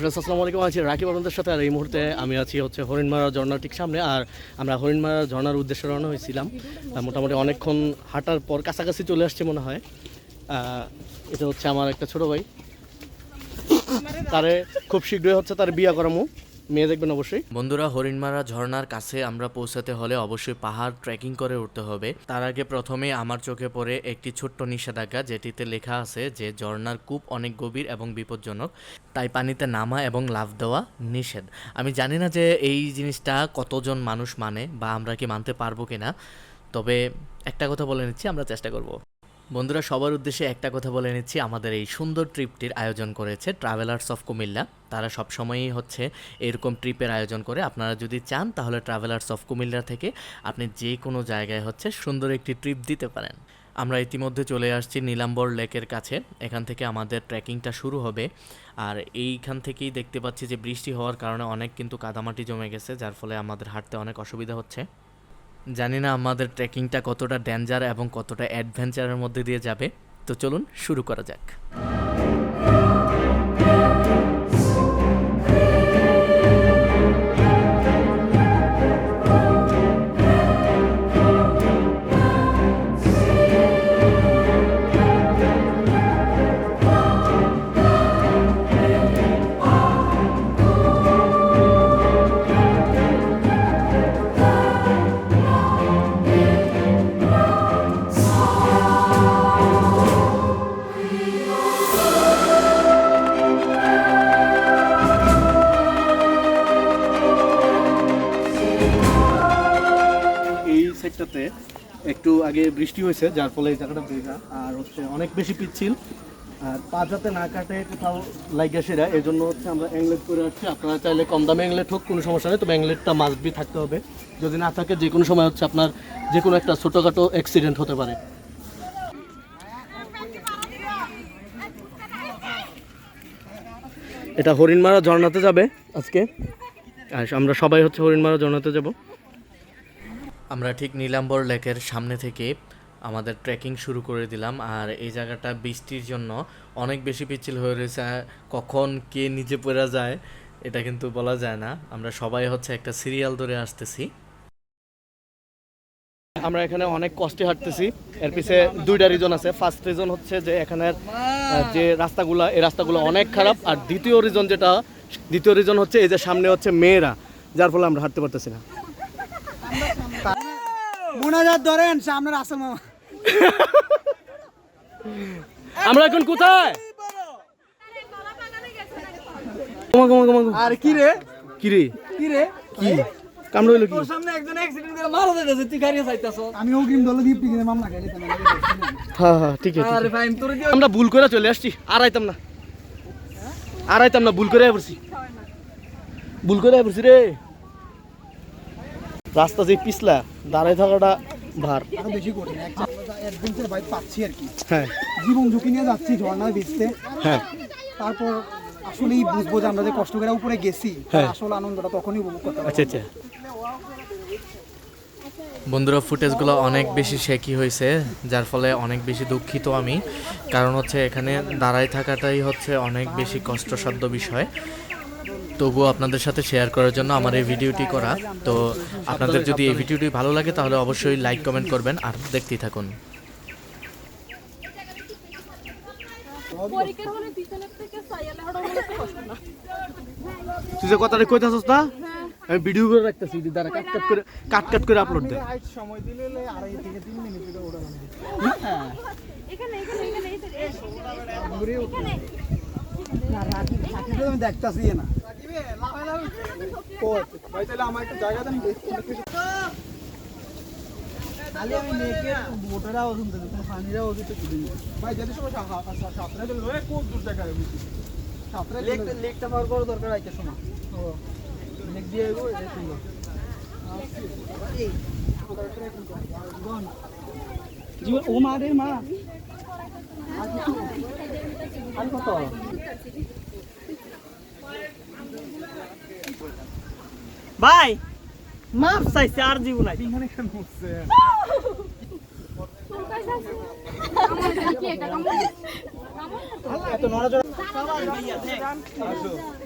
Friends আসসালামু আলাইকুম। আছি রাকিব আপনাদের সাথে আর এই মুহূর্তে আমি আছি হচ্ছে হরিণমারা ঝর্ণার ঠিক সামনে আর আমরা হরিণমারা ঝর্ণার উদ্দেশ্যে রওনা হয়েছিলাম। মোটামুটি অনেকক্ষণ হাঁটার পর কাছাকাছি চলে আসছে মনে হয়। এটা হচ্ছে আমার একটা ছোটো ভাই। তারে খুব শীঘ্রই হচ্ছে তার বিয়া করামু। মেয়ে দেখবেন অবশ্যই। বন্ধুরা, হরিণমারা ঝর্ণার কাছে আমরা পৌঁছাতে হলে অবশ্যই পাহাড় ট্রেকিং করে উঠতে হবে। তার আগে প্রথমে আমার চোখে পড়ে একটি ছোট্ট নিষেধাজ্ঞা, যেটিতে লেখা আছে যে ঝর্ণার কূপ অনেক গভীর এবং বিপজ্জনক, তাই পানিতে নামা এবং লাফ দেওয়া নিষেধ। আমি জানি না যে এই জিনিসটা কতজন মানুষ মানে বা আমরা কি মানতে পারব কিনা, তবে একটা কথা বলে নিচ্ছি, আমরা চেষ্টা করব। বন্ধুরা, সবার উদ্দেশ্যে একটা কথা বলে নিচ্ছি। আমাদের এই সুন্দর ট্রিপটির আয়োজন করেছে ট্রাভেলার্স অফ কুমিল্লা তারা সবসময়ই হচ্ছে এরকম ট্রিপের আয়োজন করে। আপনারা যদি চান, তাহলে ট্রাভেলার্স অফ কুমিল্লা থেকে আপনি যে কোনো জায়গায় হচ্ছে সুন্দর একটি ট্রিপ দিতে পারেন। আমরা ইতিমধ্যে চলে আসছি নীলাম্বর লেকের কাছে। এখান থেকে আমাদের ট্রেকিংটা শুরু হবে। আর এইখান থেকেই দেখতে পাচ্ছি যে বৃষ্টি হওয়ার কারণে অনেক কিন্তু কাদামাটি জমে গেছে, যার ফলে আমাদের হাঁটতে অনেক অসুবিধা হচ্ছে। জানি না আমাদের ট্রেকিংটা কতটা ডেঞ্জার এবং কতটা অ্যাডভেঞ্চারের মধ্যে দিয়ে যাবে, তো চলুন শুরু করা যাক। বৃষ্টি হয়েছে, যার ফলে এই জায়গাটা ভেজা আর হচ্ছে অনেক বেশি পিচ্ছিল। আর পা যাতে না কাটে কোথাও লাগে সেরা। এই জন্য হচ্ছে আমরা অ্যাংলেট করে আসছি। আপনারা চাইলে কম দামে অ্যাংলেট হোক, কোনো সমস্যা নেই। তবে অ্যাংলেটটা মাস্ট বি থাকতে হবে। যদি না থাকে, যে কোনো সময় হচ্ছে আপনার যে কোনো একটা ছোটোখাটো অ্যাক্সিডেন্ট হতে পারে। এটা হরিণমারা ঝর্ণাতে যাবে আজকে। আর আমরা সবাই হচ্ছে হরিণমারা ঝর্ণাতে যাব। আমরা ঠিক নীলাম্বর লেকের সামনে থেকে আমাদের ট্রেকিং শুরু করে দিলাম। আর এই জায়গাটা বৃষ্টির জন্য অনেক বেশি পিচ্ছিল হয়ে রয়েছে। কখন কে নিচে পড়ে যায় এটা কিন্তু বলা যায় না। আমরা সবাই হচ্ছে একটা সিরিয়াল ধরে আসতেছি। আমরা এখানে অনেক কষ্টে হাঁটতেছি। এর পিছে দুইটা রিজন আছে। ফার্স্ট রিজন হচ্ছে যে এখানের যে রাস্তাগুলো এই রাস্তাগুলো অনেক খারাপ। আর দ্বিতীয় রিজন যেটা দ্বিতীয় রিজন হচ্ছে এই যে সামনে হচ্ছে মেয়েরা যার ফলে আমরা হাঁটতে পারতেছি না। ধরেন সামনের আসল মামা। আমরা এখন কোথায়। আর কি রে? কি রে? কি রে? কি? কামড় হইল কি? তোর সামনে একজন অ্যাক্সিডেন্ট করে মারা যাইতাছে তুই গাড়ি চাইতাছ আমি অগ্রিম দলে দিয়ে পিগনে মামলা গাইলে হ্যাঁ হ্যাঁ ঠিক আছে আরে ফাইন তোর আমরা ভুল করে চলে আসছি আর আইতাম না। আর আইতাম না ভুল করে পড়ছি ভুল করে পড়ছি রে। রাস্তা যে পিছলা দাঁড়ায় থাকাটা ভার। আরও বেশি কঠিন। অ্যাডভেঞ্চার বাইক পাচ্ছি আর কি। হ্যাঁ। জীবন ঝুঁকি নিয়ে যাচ্ছি ঝর্ণায় ভিজতে হ্যাঁ। তারপর আসলেই বুঝব যে আমরা যে কষ্ট করে উপরে গেছি হ্যাঁ। আসল আনন্দটা তখনই উপভোগ করতে আচ্ছা আচ্ছা। বন্ধুরা ফুটেজগুলো অনেক বেশি শেকি হয়েছে যার ফলে অনেক বেশি দুঃখিত আমি। কারণ হচ্ছে এখানে দাঁড়ায় থাকাটাই হচ্ছে অনেক বেশি কষ্টসাধ্য বিষয়। তবুও আপনাদের সাথে শেয়ার করার জন্য আমার এই ভিডিওটি করা। তো আপনাদের যদি এই ভিডিওটি ভালো লাগে তাহলে অবশ্যই লাইক কমেন্ট করবেন আর দেখতেই থাকুন পরীক্ষার হলে পিছনের থেকে সাইয়ালে হঠাৎ মনে হচ্ছে কষ্ট না তুই যে কথাটা কইতাছস না আমি ভিডিও করে রাখতেছি দাঁড়া কাট কাট করে কাট কাট করে আপলোড দে সময় দিলে আড়াই থেকে তিন মিনিট ভিতরে ওটা এখানে এখানে এখানে এখানে না রাখি রাখি তো আমি দেখতাছি না ভাই তাহলে আমার একটু জায়গা দেন লেকটা পার করার দরকার শোনো। লেক দিয়ে এগো জীবন ও মা রে মা। আর কত? ভাই মাপ চাইছে আর জীবন নাই। এখানে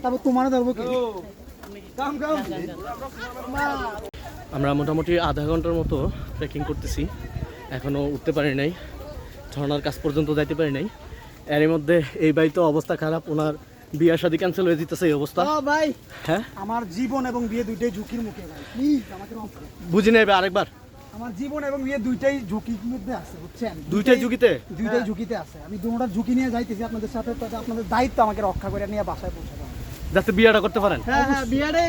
তারপর তোমার ধরবো কি? আমরা মোটামুটি আধা ঘণ্টার মতো ট্রেকিং করতেছি। এখনও উঠতে পারি নাই। ঝর্ণার কাছ পর্যন্ত যাইতে পারি নাই। এর মধ্যে এই বাড়ি তো অবস্থা খারাপ ওনার বিয়ার শাদী ক্যান্সেল হয়ে যেতেছে এই অবস্থা। ও ভাই। হ্যাঁ? আমার জীবন এবং বিয়ে দুইটাই ঝুঁকির মুখে ভাই। প্লিজ আমাকে মাফ করুন। বুঝি নেবে আরেকবার। আমার জীবন এবং বিয়ে দুইটাই ঝুঁকির মধ্যে আছে বুঝছেন? দুইটাই ঝুঁকিতে? দুইটাই ঝুঁকিতে আছে। আমি দুটোটা ঝুঁকি নিয়ে যাইতেছি আপনাদের সাথে তো আপনাদের দায়িত্ব আমাকে রক্ষা করে নিয়ে বাসায় পৌঁছে দেওয়া যাতে বিয়াটা করতে পারেন। হ্যাঁ হ্যাঁ বিয়ারে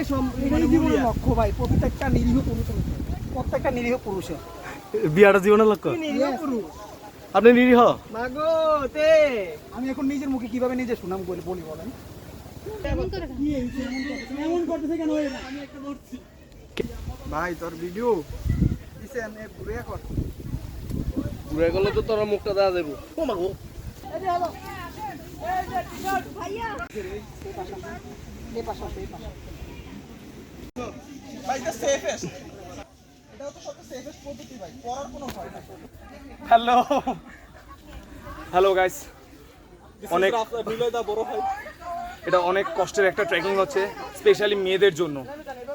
এটাই জীবনের লক্ষ্য। ভাই। প্রত্যেকটা নিরীহ পুরুষের প্রত্যেকটা নিরীহ পুরুষের। বিয়াটা জীবনের লক্ষ্য? নিরীহ পুরুষ? আপনি নিরীহ। মাগো তে। আমি এখন নিজের মুখে কীভাবে নিজে সুনাম বলি বলি বলেন। এমন করে করতেছে? কেন আমি একটা ধরছি ভাই তোর ভিডিও দিছেন এ ঘুরে কর ঘুরে গেলে তো তোর মুখটা দেওয়া ও মাগো। ভাইয়া এই পাশে আসো, এই পাশে। ভাই এটা সেফেস্ট এটা তো সবচেয়ে সেফেস্ট পদ্ধতি ভাই পড়ার কোনো ভয় নাই। হ্যালো হ্যালো গাইস অনেক এটা অনেক কষ্টের একটা ট্রেকিং হচ্ছে স্পেশালি মেয়েদের জন্য।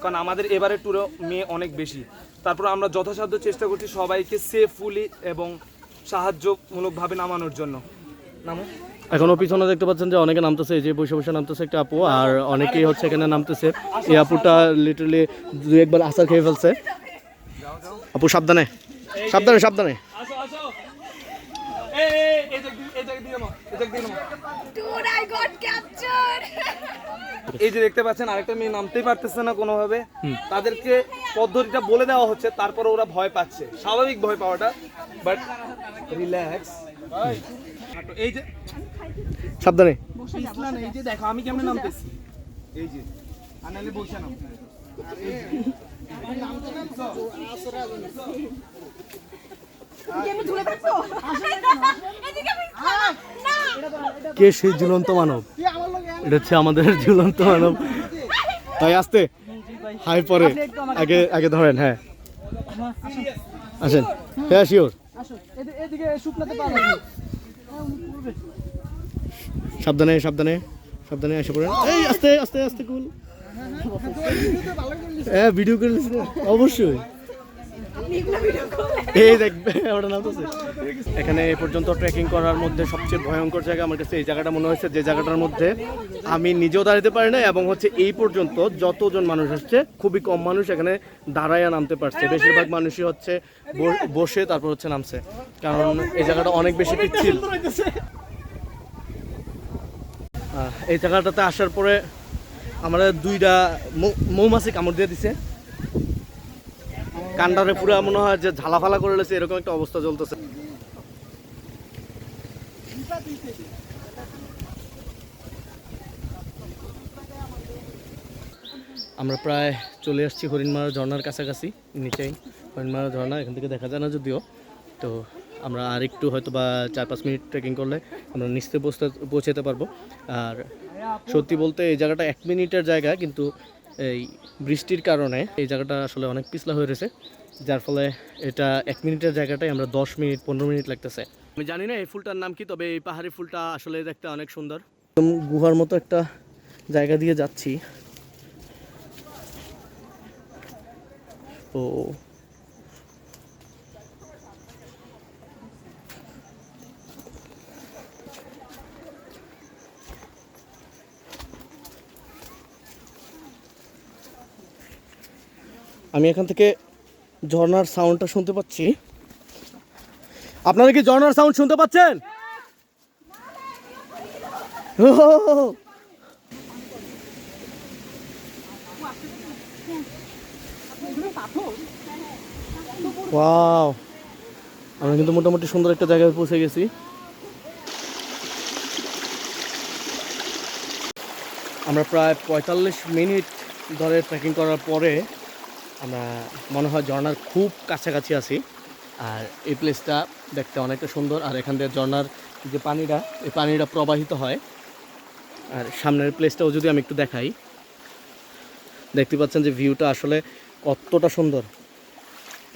কারণ আমাদের এবারে ট্যুরে মেয়ে অনেক বেশি। তারপর আমরা যথাসাধ্য চেষ্টা করছি সবাইকে সেফফুলি এবং সাহায্যমূলকভাবে নামানোর জন্য। নামো? এখনও পিছনে দেখতে পাচ্ছেন যে অনেকে নামতেছে এই যে বসে বসে নামতেছে একটা আপু আর অনেকেই হচ্ছে এখানে নামতেছে। এই আপুটা লিটারালি দুই একবার আসার খেয়ে ফেলছে। আপু সাবধানে। সাবধানে সাবধানে। এই যে দেখতে পাচ্ছেন আরেকটা মেয়ে নামতেই পারতেছে না কোনোভাবে। তাদেরকে পদ্ধতিটা বলে দেওয়া হচ্ছে তারপরে ওরা ভয় পাচ্ছে। স্বাভাবিক ভয় পাওয়াটা বাট রিল্যাক্স এই যে সাবধানে। এই যে দেখো আমি কেমন নামতেছি? এই যে আনালে বসে নাম কে সেই ঝুলন্ত মানব? এটা হচ্ছে আমাদের ঝুলন্ত মানব। তাই আসতে? হাই পরে। আগে আগে ধরেন হ্যাঁ। আসেন। হ্যাঁ শিওর। সাবধানে সাবধানে সাবধানে এসে পড়েন। এই, আস্তে আস্তে আস্তে, কুল। হ্যাঁ ভিডিও করে অবশ্যই। এই দেখবে ওটা নামতেছে এখানে এ পর্যন্ত ট্রেকিং করার মধ্যে সবচেয়ে ভয়ঙ্কর জায়গা আমার কাছে এই জায়গাটা মনে হয়েছে যে জায়গাটার মধ্যে আমি নিজেও দাঁড়াতে পারি না এবং হচ্ছে এই পর্যন্ত যতজন মানুষ আসছে খুবই কম মানুষ এখানে দাঁড়াইয়া নামতে পারছে। বেশিরভাগ মানুষই হচ্ছে বসে তারপর হচ্ছে নামছে। কারণ এই জায়গাটা অনেক বেশি পিচ্ছিল। এই জায়গাটাতে আসার পরে আমরা দুইটা মৌমাছি কামড় দিয়ে দিছে। কান্ডারে পুরো মনে হয় যে ঝালাফালা করে লেছে, এরকম একটা অবস্থা চলতেছে। আমরা প্রায় চলে আসছি হরিণমারা ঝর্ণার কাছাকাছি, নিচেই। হরিণমারা ঝর্ণা, এখান থেকে দেখা যায় না যদিও। তো আমরা আর একটু হয়তো বা চার পাঁচ মিনিট ট্রেকিং করলে আমরা নিচতে পৌঁছতে পৌঁছাতে পারব। আর সত্যি বলতে এই জায়গাটা এক মিনিটের জায়গা কিন্তু এই বৃষ্টির কারণে এই জায়গাটা আসলে অনেক পিছলা হয়ে রয়েছে। যার ফলে এটা এক মিনিটের জায়গাটাই আমরা দশ মিনিট পনেরো মিনিট লাগতেছে। আমি জানি না এই ফুলটার নাম কি তবে এই পাহাড়ি ফুলটা আসলে দেখতে অনেক সুন্দর। একদম গুহার মতো একটা জায়গা দিয়ে যাচ্ছি। ও আমি এখান থেকে ঝর্নার সাউন্ডটা শুনতে পাচ্ছি। আপনারা কি ঝর্ণার সাউন্ড শুনতে পাচ্ছেন? ওয়াও আমরা কিন্তু মোটামুটি সুন্দর একটা জায়গায় পৌঁছে গেছি। আমরা প্রায় পঁয়তাল্লিশ মিনিট ধরে ট্রেকিং করার পরে আমরা, মনে হয় ঝর্ণার খুব কাছাকাছি আছি। আর এই প্লেসটা দেখতে অনেকটা সুন্দর। আর এখান থেকে ঝর্ণার যে পানিটা, এই পানিটা প্রবাহিত হয়। আর সামনের প্লেসটাও যদি আমি একটু দেখাই, দেখতে পাচ্ছেন যে ভিউটা আসলে কতটা সুন্দর।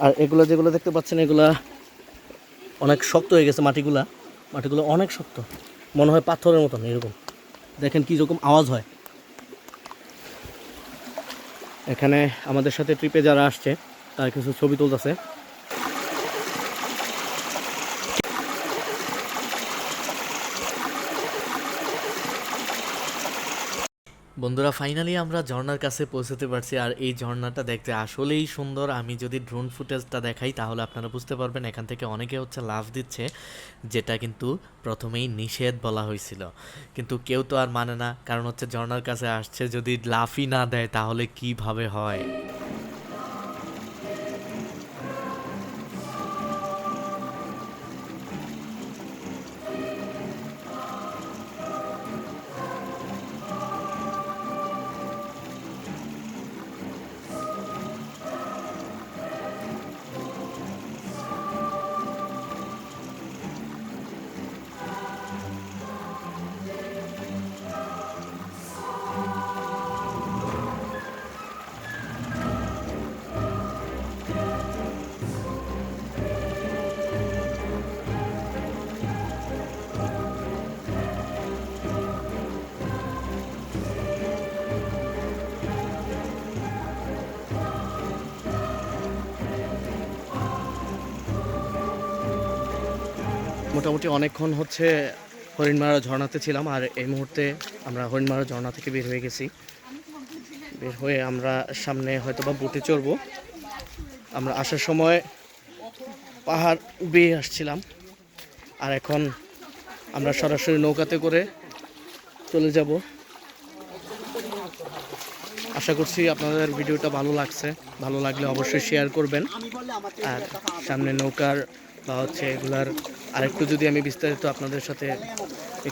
আর এগুলো যেগুলো দেখতে পাচ্ছেন, এগুলা অনেক শক্ত হয়ে গেছে মাটিগুলা। মাটিগুলো অনেক শক্ত। মনে হয় পাথরের মতন এরকম। দেখেন কী রকম আওয়াজ হয়। এখানে আমাদের সাথে ট্রিপে যারা আসছে তার কিছু ছবি তুলতেছে। বন্ধুরা ফাইনালি আমরা ঝর্নার কাছে পৌঁছতে পারছি আর এই ঝর্নাটা দেখতে আসলেই সুন্দর। আমি যদি ড্রোন ফুটেজটা দেখাই তাহলে আপনারা বুঝতে পারবেন এখান থেকে অনেকে হচ্ছে লাভ দিচ্ছে, যেটা কিন্তু প্রথমেই নিষেধ বলা হয়েছিল। কিন্তু কেউ তো আর মানে না, কারণ হচ্ছে ঝর্নার কাছে আসছে, যদি লাফই না দেয় তাহলে কীভাবে হয়? মোটামুটি অনেকক্ষণ হচ্ছে হরিণমারা ঝর্ণাতে ছিলাম, আর এই মুহূর্তে আমরা হরিণমারা ঝর্ণা থেকে বের হয়ে গেছি। বের হয়ে আমরা সামনে হয়তো বা বুটে চড়বো। আমরা আসার সময় পাহাড় বেয়ে আসছিলাম, আর এখন আমরা সরাসরি নৌকাতে করে চলে যাব। আশা করছি আপনাদের ভিডিওটা ভালো লাগছে। ভালো লাগলে অবশ্যই শেয়ার করবেন। আর সামনে নৌকার বা হচ্ছে এগুলার আরেকটু যদি আমি বিস্তারিত আপনাদের সাথে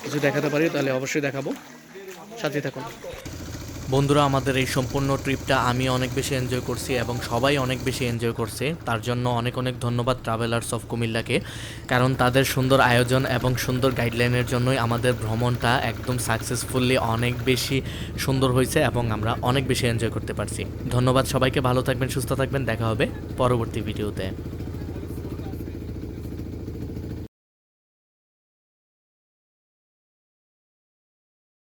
কিছু দেখাতে পারি, তাহলে অবশ্যই দেখাবো। সাথে থাকুন। বন্ধুরা, আমাদের এই সম্পূর্ণ ট্রিপটা আমি অনেক বেশি এনজয় করছি এবং সবাই অনেক বেশি এনজয় করছে। তার জন্য অনেক অনেক ধন্যবাদ ট্রাভেলার্স অফ কুমিল্লাকে কারণ তাদের সুন্দর আয়োজন এবং সুন্দর গাইডলাইনের জন্যই আমাদের ভ্রমণটা একদম সাকসেসফুলি অনেক বেশি সুন্দর হয়েছে এবং আমরা অনেক বেশি এনজয় করতে পারছি। ধন্যবাদ সবাইকে, ভালো থাকবেন, সুস্থ থাকবেন, দেখা হবে পরবর্তী ভিডিওতে।